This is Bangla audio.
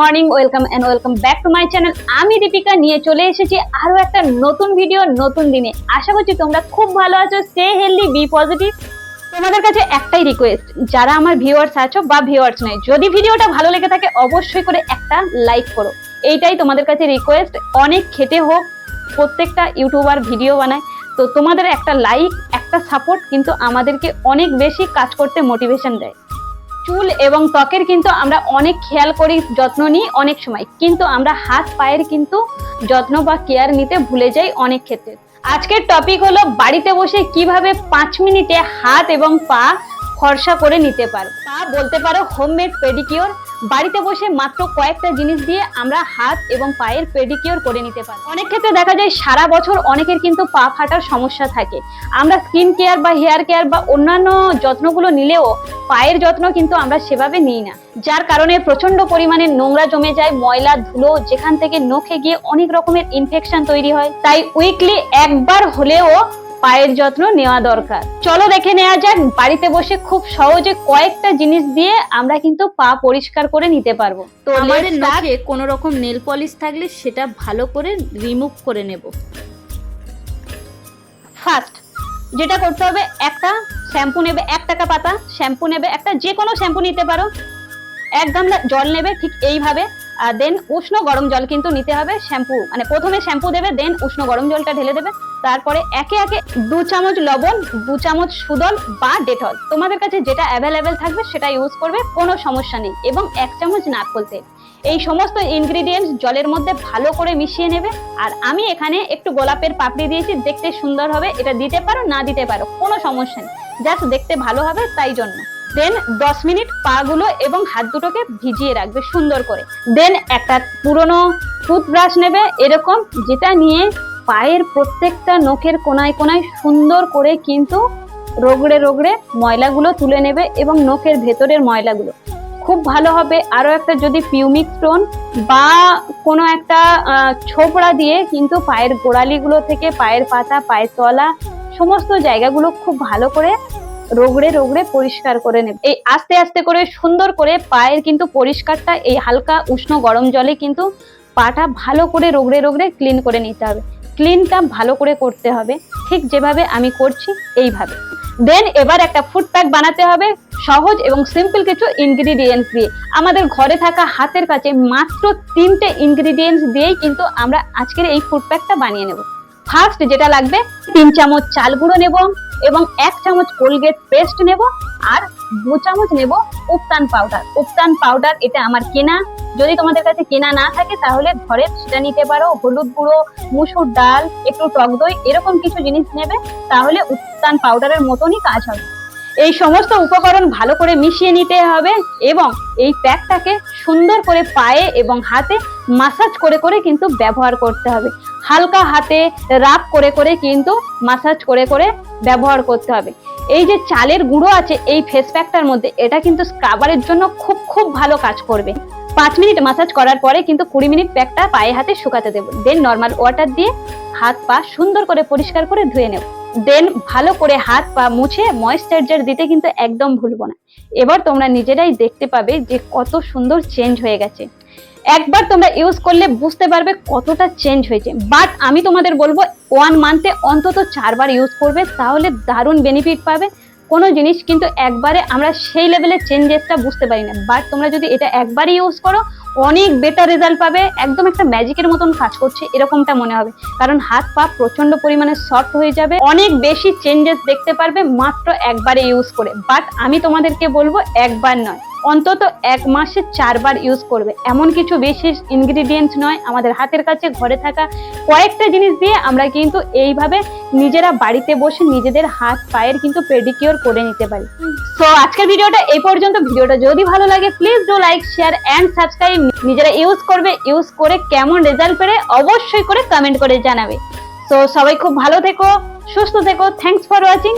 Morning, welcome and welcome back to my channel. আমি দীপিকা, নিয়ে চলে এসেছি আরও একটা নতুন ভিডিও, নতুন দিনে। আশা করছি তোমরা খুব ভালো আছো সে হেলদি বি পজিটিভ তোমাদের কাছে একটাই রিকোয়েস্ট যারা আমার ভিউয়ার্স আছো বা ভিউয়ার্স নয় যদি ভিডিওটা ভালো লেগে থাকে, অবশ্যই করে একটা লাইক করো। এইটাই তোমাদের কাছে রিকোয়েস্ট অনেক খেতে হোক, প্রত্যেকটা ইউটিউবার ভিডিও বানায়। তো তোমাদের একটা লাইক একটা সাপোর্ট কিন্তু আমাদেরকে অনেক বেশি কাজ করতে মোটিভেশন দেয়। চুল এবং ত্বকের কিন্তু আমরা অনেক খেয়াল করি, যত্ন নিই অনেক সময়। কিন্তু আমরা হাত, পায়ের কিন্তু যত্ন বা কেয়ার নিতে ভুলে যাই অনেক ক্ষেত্রে। আজকের টপিক হলো বাড়িতে বসে কীভাবে পাঁচ মিনিটে হাত এবং পা ফর্সা করে নিতে পারো। তা বলতে পারো হোমমেড পেডিকিওর বাড়িতে বসে মাত্র কয়েকটা জিনিস দিয়ে আমরা হাত এবং পায়ের পেডিকিওর করে নিতে পারি অনেক ক্ষেত্রে দেখা যায় সারা বছর অনেকের কিন্তু পা ফাটার সমস্যা থাকে। আমরা স্কিন কেয়ার বা হেয়ার কেয়ার বা অন্যান্য যত্নগুলো নিলেও পায়ের যত্ন কিন্তু আমরা সেভাবে নিই না। যার কারণে প্রচণ্ড পরিমাণে নোংরা জমে যায়, ময়লা, ধুলো, যেখান থেকে নখে গিয়ে অনেক রকমের ইনফেকশন তৈরি হয়। তাই উইকলি একবার হলেও পায়ের যত্ন নেওয়া দরকার। চলো দেখে নেওয়া যাক বাড়িতে বসে খুব সহজে কয়েকটা জিনিস দিয়ে আমরা কিন্তু পা পরিষ্কার করে নিতে পারব। তো আমাদের. নখে কোনো রকম নেল পলিশ থাকলে সেটা ভালো করে রিমুভ করে নেব। ফার্স্ট যেটা করতে হবে একটা শ্যাম্পু নেবে এক টাকা পাতা শ্যাম্পু নেবে একটা যে কোনো শ্যাম্পু নিতে পারো। এক গামলা জল নেবে ঠিক এইভাবে আর দেন উষ্ণ গরম জল কিন্তু নিতে হবে শ্যাম্পু মানে প্রথমে শ্যাম্পু দেবে দেন উষ্ণ গরম জলটা ঢেলে দেবে। তারপরে একে একে দু চামচ লবণ, দু চামচ সুদল বা ডেটল। তোমাদের কাছে যেটা অ্যাভেলেবেল থাকবে সেটা ইউজ করবে, কোনো সমস্যা নেই। এবং এক চামচ নারকোল তেল। এই সমস্ত ইনগ্রিডিয়েন্টস জলের মধ্যে ভালো করে মিশিয়ে নেবে। আর আমি এখানে একটু গোলাপের পাপড়ি দিয়েছি, দেখতে সুন্দর হবে। এটা দিতে পারো, না দিতে পারো, কোনো সমস্যা নেই। জাস্ট দেখতে ভালো হবে তাই জন্য। দেন দশ মিনিট পা গুলো এবং হাত দুটোকে ভিজিয়ে রাখবে সুন্দর করে। দেন একটা পুরনো টুথব্রাশ নেবে, এরকম যেটা নিয়ে পায়ের প্রত্যেকটা নখের কোনায় কোনায় সুন্দর করে কিন্তু রোগড়ে রোগড়ে ময়লাগুলো তুলে নেবে এবং নখের ভেতরের ময়লাগুলো। খুব ভালো হবে আরও একটা যদি পিউমিক স্টোন বা কোনো একটা ছোবড়া দিয়ে কিন্তু পায়ের গোড়ালিগুলো থেকে পায়ের পাতা, পায়ের তলা সমস্ত জায়গাগুলো খুব ভালো করে রোগড়ে রোগড়ে পরিষ্কার করে নেবে। এই আস্তে আস্তে করে সুন্দর করে পায়ের কিন্তু পরিষ্কারটা এই হালকা উষ্ণ গরম জলে কিন্তু পাটা ভালো করে রোগড়ে রোগড়ে ক্লিন করে নিতে হবে। ক্লিনটা ভালো করে করতে হবে। ঠিক যেভাবে আমি করছি, এইভাবে। দেন এবার একটা ফুড প্যাক বানাতে হবে, সহজ এবং সিম্পল কিছু ইনগ্রিডিয়েন্টস দিয়ে। আমাদের ঘরে থাকা হাতের কাছে মাত্র তিনটে ইনগ্রিডিয়েন্টস দিয়েই কিন্তু আমরা আজকের এই ফুড প্যাকটা বানিয়ে নেব। ফার্স্ট যেটা লাগবে, তিন চামচ চাল গুঁড়ো নেব এবং এক চামচ কোলগেট পেস্ট নেব আর দু চামচ নেব উপটান পাউডার উপটান পাউডার এটা আমার কেনা। যদি তোমাদের কাছে কেনা না থাকে, তাহলে ঘরে সেটা নিতে পারো। হলুদ গুঁড়ো, মুসুর ডাল, একটু টক দই, এরকম কিছু জিনিস নেবে, তাহলে উত্তান পাউডারের মতনই কাজ হবে। এই সমস্ত উপকরণ ভালো করে মিশিয়ে নিতে হবে এবং এই প্যাকটাকে সুন্দর করে পায়ে এবং হাতে মাসাজ করে করে কিন্তু ব্যবহার করতে হবে। হালকা হাতে রাব করে করে কিন্তু মাসাজ করে করে ব্যবহার করতে হবে। এই যে চালের গুঁড়ো আছে, এই ফেস প্যাকটার মধ্যে, এটা কিন্তু স্ক্রাবারের জন্য খুব খুব ভালো কাজ করবে। পাঁচ মিনিট মাসাজ করার পরে কিন্তু কুড়ি মিনিট প্যাকটা পায়ে হাতে শুকাতে দেবো। দেন নর্মাল ওয়াটার দিয়ে হাত পা সুন্দর করে পরিষ্কার করে ধুয়ে নেব। দেন ভালো করে হাত পা মুছে ময়েশ্চারাইজার দিতে কিন্তু একদম ভুলবো না। এবার তোমরা নিজেরাই দেখতে পাবে যে কত সুন্দর চেঞ্জ হয়ে গেছে। একবার তোমরা ইউজ করলে বুঝতে পারবে কতটা চেঞ্জ হয়েছে। বাট আমি তোমাদের বলব ওয়ান মান্থে অন্তত চারবার ইউজ করবে, তাহলে দারুণ বেনিফিট পাবে। কোনো জিনিস কিন্তু একবারে আমরা সেই লেভেলের চেঞ্জেসটা বুঝতে পারি না। বাট তোমরা যদি এটা একবারই ইউজ করো, অনেক বেটার রেজাল্ট পাবে। একদম একটা ম্যাজিকের মতন কাজ করছে এরকমটা মনে হবে। কারণ হাত পা প্রচণ্ড পরিমাণে সফট হয়ে যাবে। অনেক বেশি চেঞ্জেস দেখতে পারবে মাত্র একবারে ইউজ করে। বাট আমি তোমাদেরকে বলব, একবার নয়। অন্তত এক মাসে চারবার ইউজ করবে। এমন কিছু বিশেষ ইনগ্রিডিয়েন্টস নয়, আমাদের হাতের কাছে, ঘরে থাকা কয়েকটা জিনিস দিয়ে আমরা কিন্তু এইভাবে নিজেরা বাড়িতে বসে নিজেদের হাত, পায়ের কিন্তু পেডিকিওর করে নিতে পারি। সো আজকের ভিডিওটা এই পর্যন্ত। ভিডিওটা যদি ভালো লাগে please do like share and subscribe নিজেরা ইউজ করবে ইউজ করে কেমন রেজাল্ট পেরে অবশ্যই করে কমেন্ট করে জানাবে। তো সবাই খুব ভালো থেকো, সুস্থ থেকো। Thanks for watching